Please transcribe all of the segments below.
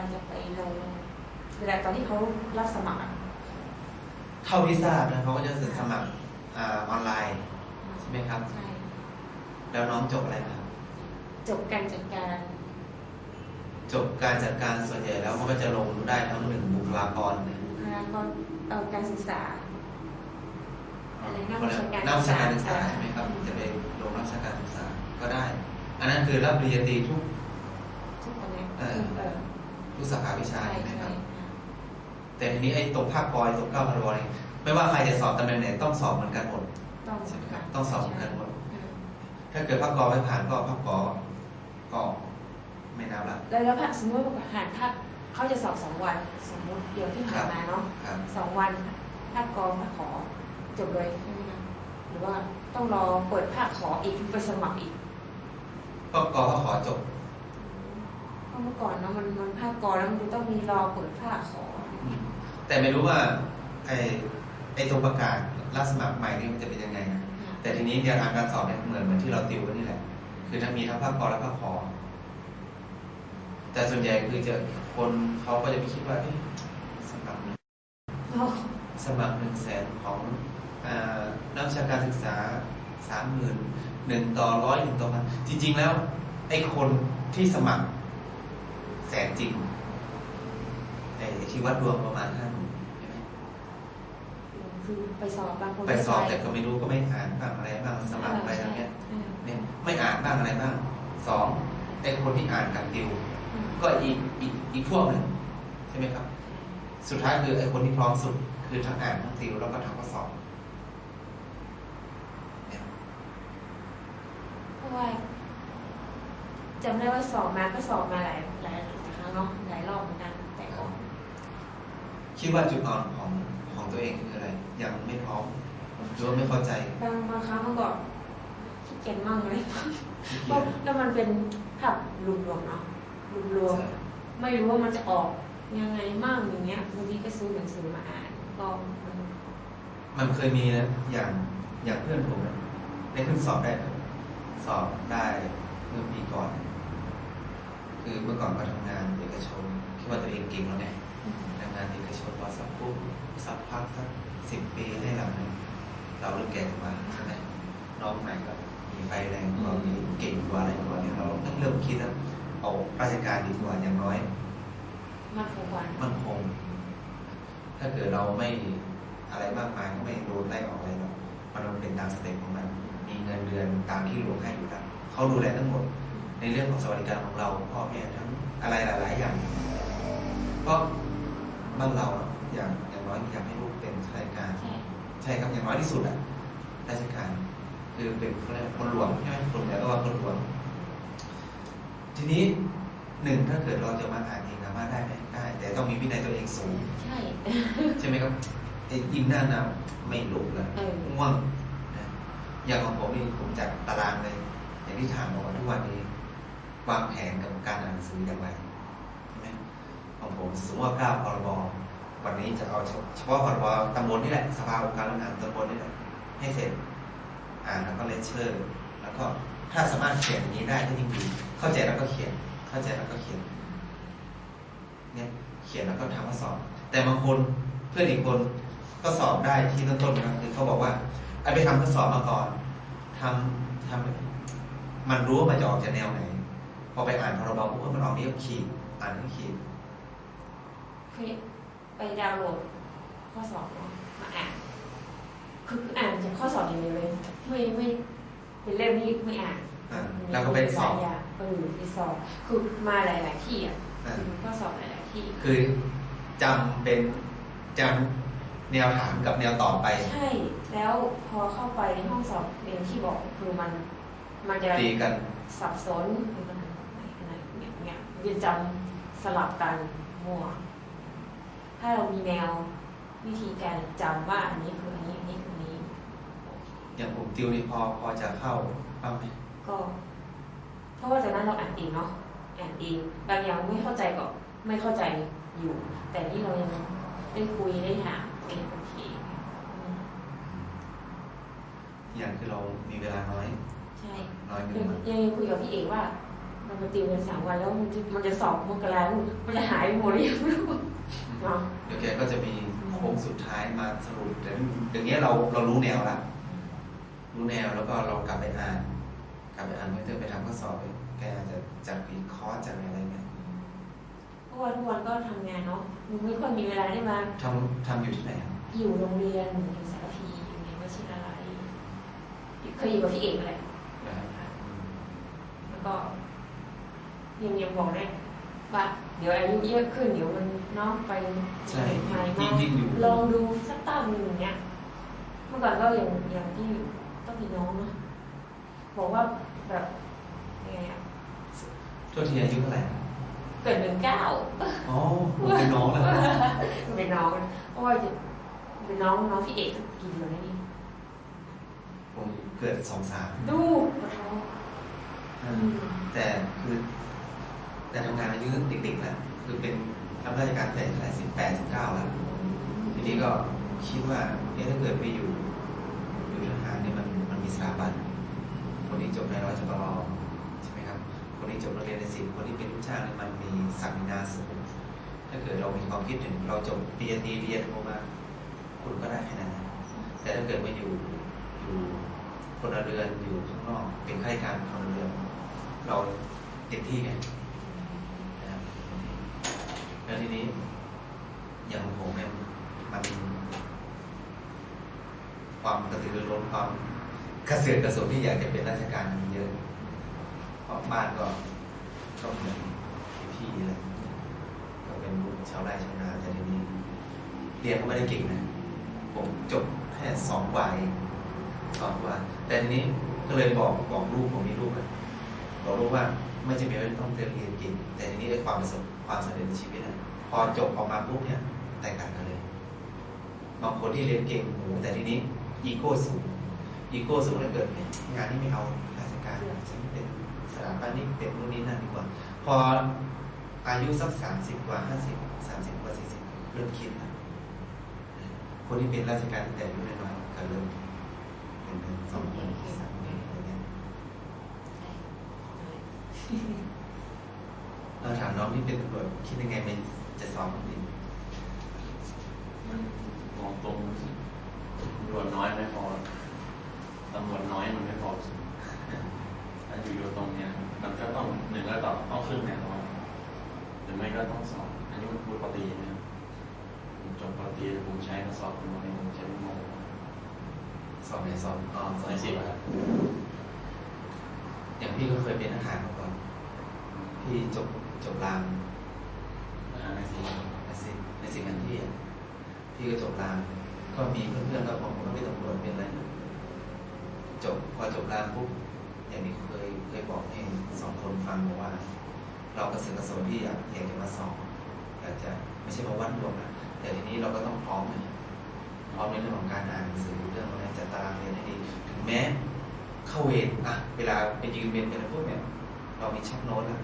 เราจะไปลงเวลาตอนที่เขารับสมัครอะเท่าที่ทราบนะเขาก็จะสมัครอ่าออนไลน์ใช่ไหมครับ ใช่แล้วน้องจบอะไรมาครับจบการจัดการจบการจัดการส่วนใหญ่แล้วมันก็จะลงได้ทั้งหนึ่งบุคลากรเนี่ยแล้วก็เอาการศึกษา อะไรนักเขาเรียกวิชาการนักวิชาการศึกษาศึกษาใช่ไหมครับ จะไปลงนักวิชาการศึกษาก็ได้ อันนั้นคือรับปริญญาตรีทุก ทุกคนเนี่ยเออ เออ ทุกสาขาวิชาใช่ใช่ไหมคใช่รับแต่ทีนี้ไอ้ตรงภาคกอยตรงเก้าพันวอนี่ไม่ว่าใครจะสอบตำแหน่งไหนต้องสอบเหมือนกันหมดต้องใช่ไหมครับต้องสอบเหมือนกันหมดเออถ้าเกิดภาคกอไม่ผ่านก็ภาคกอก็ไม่นับละแล้วแล้วสมมติว่าผ่านภาคเขาจะสอบสองวัน สมมติเดี๋ยวที่ผ่านมาเนาะครับสองวันภาคกองภาคขอจบเลยใช่ไหมคะหรือว่าต้องรอเปิดภาคขออีกไปสมัครอีกภาคกอก็ขอจบ เพราะเมื่อก่อนเนาะมันมันภาคกอแล้วมันต้องมีรอเปิดภาคขอ แต่ไม่รู้ว่าไอ้ไอ้ตรงประกาศรับสมัครใหม่นี่มันจะเป็นยังไงนะแต่ทีนี้แนวทางการสอบเนี่ยเหมือนเหมือนที่เราติวกันนี่แหละ คือทั้งมีทั้งภาคกอและภาคขอ แต่ส่วนใหญ่คือจะคนเขาก็จะไปคิดว่าเอ๊ะสมัครเนาะสมัครหนึ่งแสนของอ่านักวิชาการศึกษาสามหมื่นหนึ่งต่อร้อยหนึ่งต่อพันจริง ๆ แล้ว ไอ้คนที่สมัคร แสนจริงไอ้ที่วัดรวมประมาณห้าหมื่นใช่ไหมคือไปสอบบางคนไปสอบแต่ก็ไม่รู้ก็ไม่อ่านบ้างอะไรบ้างสมัครไปอย่างเงี้ยเออเนี่ยไม่อ่านบ้างอะไรบ้างสองไอ้คนที่อ่านกับติวเออก็อีกอีกอีกพวกหนึ่งใช่ไหมครับ สุดท้ายคือไอ้คนที่พร้อมสุด คือทั้งอ่านทั้งติวแล้วก็ทำข้อสอบเนี่ยเพราะว่าจำได้ว่าสอบมาก็สอบมาหลายหลายครั้ง เนาะหลายรอบเหมือนกันแต่ก็คิดว่าจุดอ่อนของของตัวเองคืออะไร ยังไม่พร้อมหรือว่าไม่เข้าใจบางบางครั้งมันก็ขี้เกียจมั่งเลยขี้เพเกียราะจแล้วมันเป็นภาพรวมๆเนาะรวมใช่ๆไม่รู้ว่ามันจะออกยังไงมั่งอย่างเงี้ยบางทีก็ซื้อหนังสือมาอ่านก็มันมันเคยมีนะอย่างอย่างเพื่อนผมนะได้ขึ้นสอบได้ สอบได้เมื่อปีก่อน คือเมื่อก่อนก็ทำงานเอกชนคิดว่าตัวเองเก่งแล้วไงทำงานเอกชนพอสักปุ๊บสักพักสักสิบปีให้หลังเนี่ยเราเริ่มแก่กว่าใช่ไหมน้องใหม่ก็มีไฟแรงกว่ามีเก่งกว่าอะไรกว่าเนี่ยเราต้องเริ่มคิดแล้วเอาราชการดีกว่าอย่างน้อย มันคงวันมั่นคง ถ้าเกิดเราไม่อะไรมากมายก็ไม่โดนไล่ออกอะไรหรอกมันเป็นตามสเต็ปของมันมีเงินเดือนตามที่หลวงให้อยู่แล้วเขาดูแลทั้งหมด ในเรื่องของสวัสดิการของเราพ่อแม่ทั้งอะไรหลาย ๆ อย่าง เพราะบ้านเราอะอย่างอย่างน้อยอยากให้ลูกเป็นข้าราชการใช่ใช่ครับอย่างน้อยที่สุดอะราชการ คือเป็นเขาเรียกว่าคนหลวงใช่ไหมคนเหนือก็ว่าคนหลวงทีนี้หนึ่งถ้าเกิดเราจะมาอ่านเองสามารถได้ไหมได้ แต่ต้องมีวินัยตัวเองสูง ใช่ใช่ไหมครับไอ้ยินหน้าหนาวไม่หลุกเลยเออง่วงนะอย่างของผมนี่ผมจัดตารางเลยอย่างที่ถามบอกว่าทุกวันนี้ วางแผนกับการอ่านหนังสืออย่างไรใช่ไหมของผมสมมติว่าเก้าพรบวันนี้จะเอาเฉพาะพรบตำบลนี่แหละสภาองค์การบริหารตำบลนี่แหละให้เสร็จ อ่านแล้วก็เลเชอร์ แล้วก็ถ้าสามารถเขียนอย่างนี้ได้ก็ยิ่งดีเข้าใจแล้วก็เขียน เข้าใจแล้วก็เขียน เนี่ย เขียนแล้วก็ทำข้อสอบ แต่บางคนเพื่อนอีกคนก็สอบได้ที่ต้นๆนะคือเขาบอกว่าไอ้ไปทำข้อสอบมาก่อนทำทำมันรู้ว่ามันจะออกจากแนวไหน อไปอ่านพรบปุ๊บมันออกนี่ก็ขีดอ่านก็ขีดเคยไปดาวน์โหลดข้อสอบเนาะมาอ่านคืออ่านจากข้อสอบอย่างเดียวเลยไม่ไม่เป็นเล่มนี้ไม่อ่านอ่าแล้วก็ไปสอบหลายย่างเออไปสอบคือมาหลาย ๆ ที่อะอ่าข้อสอบหลาย ๆ ที่ คือจำเป็นจำแนวถามกับแนวตอบไป ใช่ แล้วพอเข้าไปในห้องสอบเรียนที่บอกคือมัน มันจะตีกันสับสนคือมันอะไรเงี้ย เงี้ยมันจะจำสลับกันมั่วถ้าเรามีแนววิธีการจำว่าอันนี้คืออันนี้อันนี้คืออันนี้อย่างผมติวนี่พอพอจะเข้าบ้างไหมก็ เพราะว่าจากนั้นเราอ่านเองเนาะอ่านเองบางอย่างไม่เข้าใจก็ไม่เข้าใจอยู่ แต่นี่เรายังได้คุยได้ถามเองโอเคอืมอย่างคือเรามีเวลาน้อย ใช่น้อยเกิยันงมายังคุยกับพี่เอกว่า เราไปติวกันสามวันแล้วมันจะมันจะสอบมกรามันจะหายไปหมดเลยไม่รู้เนาะเดี๋ยวแกก็จะมีโค้งสุดท้ายมาสรุปแต่อย่างเงี้ยเราเรารู้แนวละรู้แนวแล้วก็เรากลับไปอ่าน กลับไปอ่านเพื่อไปทำข้อสอบแกอาจจะจัดปีคอร์สจัดอะไรเงี้ยเพราะว่าทุกวันก็ทำงานเนาะมึงไม่ค่อยมีเวลาได้มาทำทำอยู่ที่ไหนครับอยู่โรงเรียนอยู่สารพีอยู่ในวชิราลัยเคยอยู่กับพี่เอกอะไรนะครับอืมแล้วก็ ยังยังบอกได้ว่าเดี๋ยวอายุเยอะขึ้นเดี๋ยวมันเน้องไปใช่ใหม่ยิ่มางยิ่งอยู่ลองดูสักตั้งหนึ่งเนี้ยเมื่อก่อนก็อย่างอย่างที่ต้องมีน้องนะบอกว่าแบบยังไงอะโทษทีอายุเท่าไหร่ครับเกิดหนึ่งเก้าอ๋อผมเป็นน้องแล้วเป็นน้องเพราะว่าจะเป็นน้องน้องพี่เอกกี่เดือนแล้วนี่ผมเกิดสองสามดูปะท้องแต่คือ แต่ทำงานอายุเด็กๆแล้วคือเป็นรับราชการแต่เท่าไหร่สิบแปดสิบเก้าแล้วทีนี้ก็คิดว่าเอ๊ะถ้าเกิดไปอยู่อยู่ทหารเนี่ยมันมันมีสถาบันคนที่จบในร้อยจบรอใช่ไหมครับ คนที่จบโรงเรียนในศิลป์คนที่เป็นลูกจ้างเนี่ยมันมีศักนาสูงถ้าเกิดเรามีความคิดถึงเราจบปริญญาตรีปริญญาโทมาคุณก็ได้แค่นั้นแต่ถ้าเกิดมาอยู่อยู่พลเรือนอยู่ข้างนอกเป็นข้าราชการพลเรือนเราเต็มที่ไง แล้วทีนี้ อย่างผมเนี่ยมันความกระตือรือร้นความกระเสือกกระสนที่อยากจะเป็นราชการมันเยอะเพราะบ้านก็ก็เหมือนพี่เลยก็เป็นลูกชาวไร่ชาวนาแต่ทีนี้เรียนก็ไม่ได้เก่งนะผมจบแค่สองวัยสองวันแต่ทีนี้ก็เลยบอกบอกลูกผมมีลูกอะบอกลูกว่า ไม่จำเป็นต้องเรียนเรียนเก่งแต่ทีนี้ไอ้ความประสบ ความสำเร็จในชีวิตอะพอจบออกมาปุ๊บเนี่ยแตกต่างกันเลยบางคนที่เรียนเก่งโหแต่ทีนี้อีโก้สูงอีโก้สูงเลยเกิดงานที่ไม่เอาราชการฉันเป็นสถาปนิกเป็นนู่นนี่นั่นดีกว่า พออายุสักสามสิบกว่าห้าสิบสามสิบกว่าสี่สิบเริ่มคิดนะคนที่เป็นราชการตั้งแต่อายุน้อยก็เริ่มเป็นหนึ่งสองคนสามคนอะไรเงี้ย เราถามน้องที่เป็นตำรวจคิดยังไงมันจะสอบคนอื่นมันมองตรงตำรวจน้อยไม่พอตำรวจน้อยมันไม่พอถ้าอยู่อยู่ตรงเนี้ยมันก็ต้องหนึ่งก็ต้องต้องขึ้นแน่นอนหรือไม่ก็ต้องสอบอันนี้มันพูดปกตินะครับผมจบปกติผมใช้มาสอบคุณวันนี้ผมใช้โมสอบไหนสอบอ๋อสอบใช้สิบครับอย่างพี่ก็เคยเป็นทหารมาก่อนพี่จบ จบรามอ่าในสิบในสิ่งในสิ่งนั้นพี่อะพี่ก็จบราม ก็มีเพื่อนๆก็บอกผมว่าไม่ตำรวจเป็นอะไรจบพอจบรามปุ๊บอย่างนี้เคยเคยบอกให้สองคนฟังบอกว่า เรากระเสือกกระสนที่อยากอยากจะมาสอบอยากจะไม่ใช่มาวัดดวงนะแต่ทีนี้เราก็ต้องพร้อมนะพร้อมในเรื่องของการอ่านหนังสือเรื่องอะไรจัดตารางเรียนให้ดีถึงแม้เข้าเวรอะเวลาไปยืนเวรเป็นอะไรพวกเนี้ยเรามีช็อกโน้ตอะ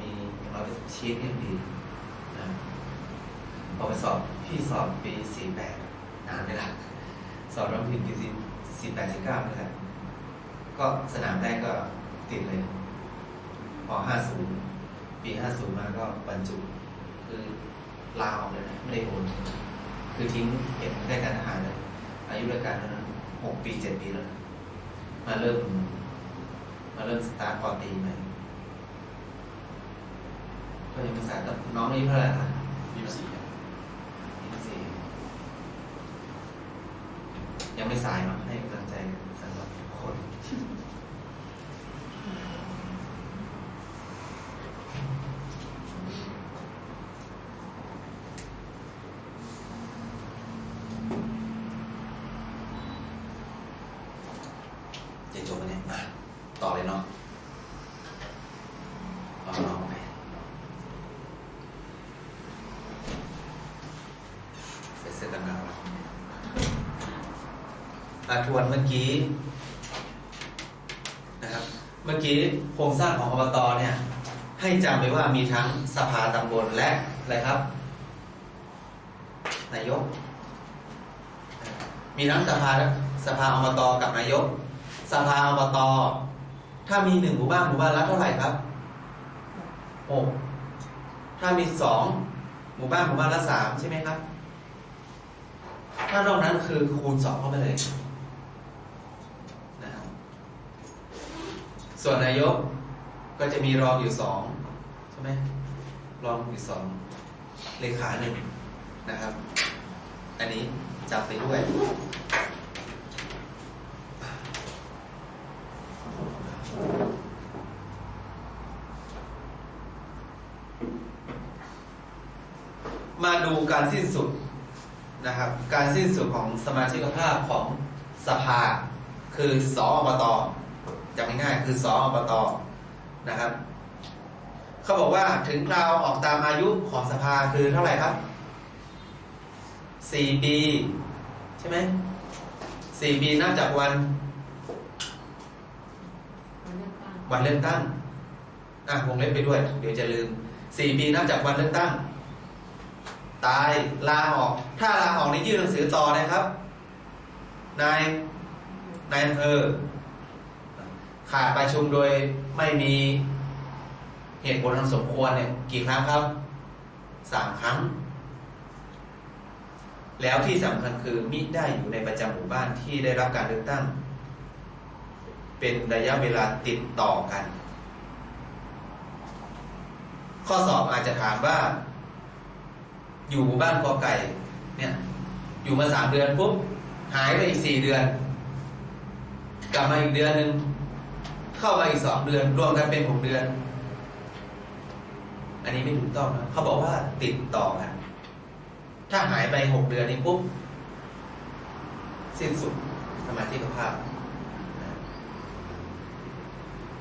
มีอย่างเราจะชีทให้ดีนะพอไปสอบพี่สอบปีสี่แปดนานไหล่ะสอบร้องเพลงปีสี่สี่แปดสี่เก้านี่แหละก็สนามแรกก็ติดเลยพอห้าศูนย์ปีห้าศูนย์มาก็บรรจุ คือลาออกเลยนะไม่ได้โอนคือทิ้งเห็นได้การทหารเลย อายุราชการนั้นหกปีเจ็ดปีแล้วมาเริ่ม มาเริ่มสตาร์ทปอตีใหม่ ก็ยังไม่สายแล้วน้องอายุเท่าไหร่ละยี่สิบสี่ครับยี่สิบสี่ยังไม่สายเนาะให้กำลังใจสำหรับทุกคนจะจบแล้วเนี่ยต่อเลยเนาะต่อน้องไปใส่เสื้อกันหนาวแล้วอา ทวนเมื่อกี้นะครับ เมื่อกี้โครงสร้างของอบตเนี่ย ให้จำไว้ว่ามีทั้งสภาตำบลและอะไรครับ นายก มีทั้งสภาสภาอบตกับนายก สภาอบตถ้ามีหนึ่งหมู่บ้านหมู่บ้านละเท่าไหร่ครับหกถ้ามีสองหมู่บ้านหมู่บ้านละสามใช่ไหมครับ ถ้านอกนั้นคือคูณสองเข้าไปเลยนะครับ ส่วนนายกก็จะมีรองอยู่สองใช่ไหมรองอยู่สองเลขาหนึ่งนะครับ อันนี้จับไปด้วยมาดูการสิ้นสุดนะครับ การสิ้นสุดของสมาชิกภาพของสภา คือสอบต จำง่ายคือสออบตนะครับเขาบอกว่าถึงคราวออกตามอายุของสภาคือเท่าไหร่ครับสี่ปีใช่ไหมสี่ปีนับจากวันมันเลือกตั้งวันเลือกตั้งอะวงเล็บไปด้วย เดี๋ยวจะลืมสี่ปีนับจากวันเลือกตั้ง ตายลาออก ถ้าลาออกในยื่นหนังสือต่อนะครับนายนายอำเภอ ขาดประชุมโดยไม่มีเหตุผลอันสมควรเนี่ยกี่ครั้งครับสามครั้ง แล้วที่สำคัญคือมิได้อยู่ในประจำหมู่บ้านที่ได้รับการเลือกตั้ง เป็นระยะเวลาติดต่อกัน ข้อสอบอาจจะถามว่า อยู่หมู่บ้านกอไก่เนี่ยอยู่มาสามเดือนปุ๊บหายไปอีกสี่เดือน กลับมาอีกเดือนหนึ่ง เข้ามาอีกสองเดือน รวมกันเป็นหกเดือน อันนี้ไม่ถูกต้องนะเขาบอกว่าติดต่อกันถ้าหายไปหกเดือนนี้ปุ๊บสิ้นสุดสมาธิภาพ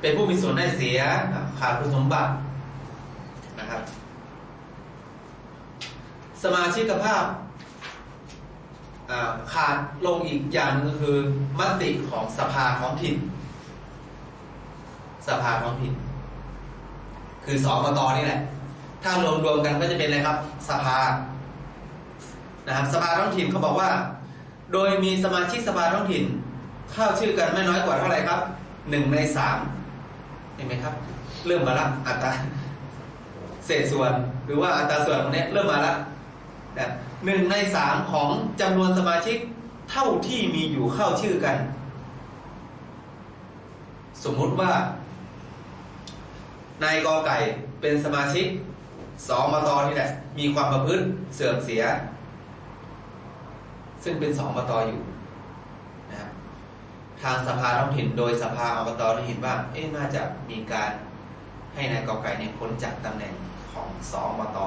เป็นผู้มีส่วนได้เสียขาดคุณสมบัตินะครับ สมาชิกภาพขาดลงอีกอย่างหนึงก็คือมติของสภาท้องถิ่น สภาท้องถิ่น คือสอบตนี่แหละ ถ้ารวมรวมกันก็จะเป็นอะไรครับ สภานะครับสภาท้องถิ่นเขาบอกว่า โดยมีสมาชิกสภาท้องถิ่น เข้าชื่อกันไม่น้อยกว่าเท่าไหร่ครับหนึ่งในสามเห็นไหมครับ เริ่มมาละอัตราเศษส่วนหรือว่าอัตราส่วนตรงนี้เริ่มมาละนะหนึ่งในสามของจำนวนสมาชิกเท่าที่มีอยู่เข้าชื่อกัน สมมุติว่า นายกอไก่เป็นสมาชิกสอมตนี่แหละ มีความประพฤติเสื่อมเสีย ซึ่งเป็นสองมตอยู่นะครับทางสภาท้องถิ่นโดยสภาอบตได้เห็นว่าเอ๊ะน่าจะมีการให้นายกอไก่เนี่ยพ้นจากตำแหน่งของสองมต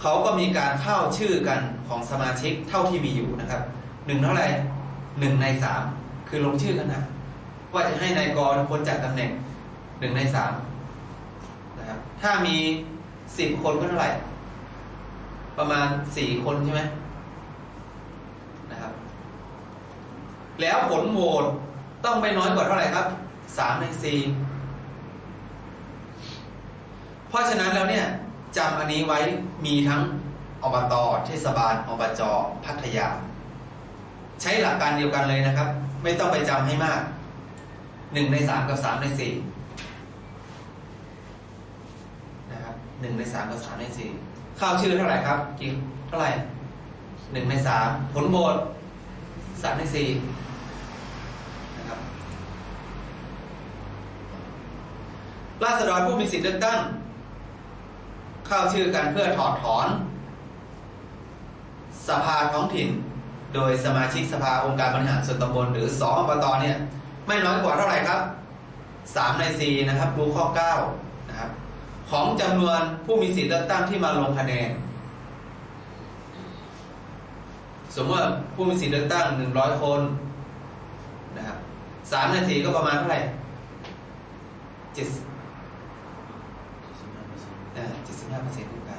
เขาก็มีการเข้าชื่อกันของสมาชิกเท่าที่มีอยู่นะครับหนึ่งเท่าไหร่หนึ่งในสามคือลงชื่อกันนะว่าจะให้นายกรพ้นจากตำแหน่งหนึ่งในสาม นะครับ ถ้ามีสิบคนก็เท่าไหร่ ประมาณสี่คนใช่ไหมนะครับ แล้วผลโหวตต้องไม่น้อยกว่าเท่าไหร่ครับสามในสี่เพราะฉะนั้นแล้วเนี่ยจำอันนี้ไว้มีทั้งอบตเทศบาลอบจพัทยา ใช้หลักการเดียวกันเลยนะครับ ไม่ต้องไปจำให้มากหนึ่งในสามกับสามในสี่นะครับ หนึ่งในสามกับสามในสี่ข้าวชื่อเท่าไหร่ครับกี่เท่าไหร่หนึ่งในสามผลโหวตสามในสี่นะครับราษฎรผู้มีสิทธิเลือกตั้ง เข้าชื่อกันเพื่อถอดถอน สภาท้องถิ่น โดยสมาชิกสภาองค์การบริหารส่วนตำบลหรือสอบตเนี่ย ไม่น้อยกว่าเท่าไหร่ครับสามในสี่นะครับดูข้อเก้า ของจำนวนผู้มีสิทธิเลือกตั้งที่มาลงคะแนน สมมติว่าผู้มีสิทธิเลือกตั้งหนึ่งร้อยคนนะครับสามนาทีก็ประมาณเท่าไหร่เจ็ดเจ็ดสิบห้าเปอร์เซ็นต์ขึ้นไป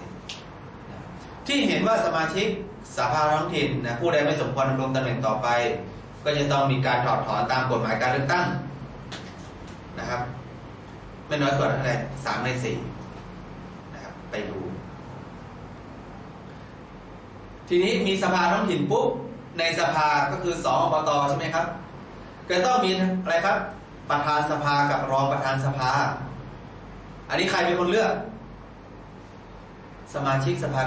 นะครับที่เห็นว่าสมาชิกสภาท้องถิ่นนะผู้ใดไม่สมควรดำรงตำแหน่งต่อไป ก็จะต้องมีการถอดถอนตามกฎหมายการเลือกตั้งนะครับ ไม่น้อยกว่าเท่าไหร่สามในสี่ ไปดู ทีนี้มีสภาท้องถิ่นปุ๊บในสภาก็คือสองอบตใช่ไหมครับ ก็ต้องมีอะไรครับ ประธานสภากับรองประธานสภา อันนี้ใครเป็นคนเลือก สมาชิกสภา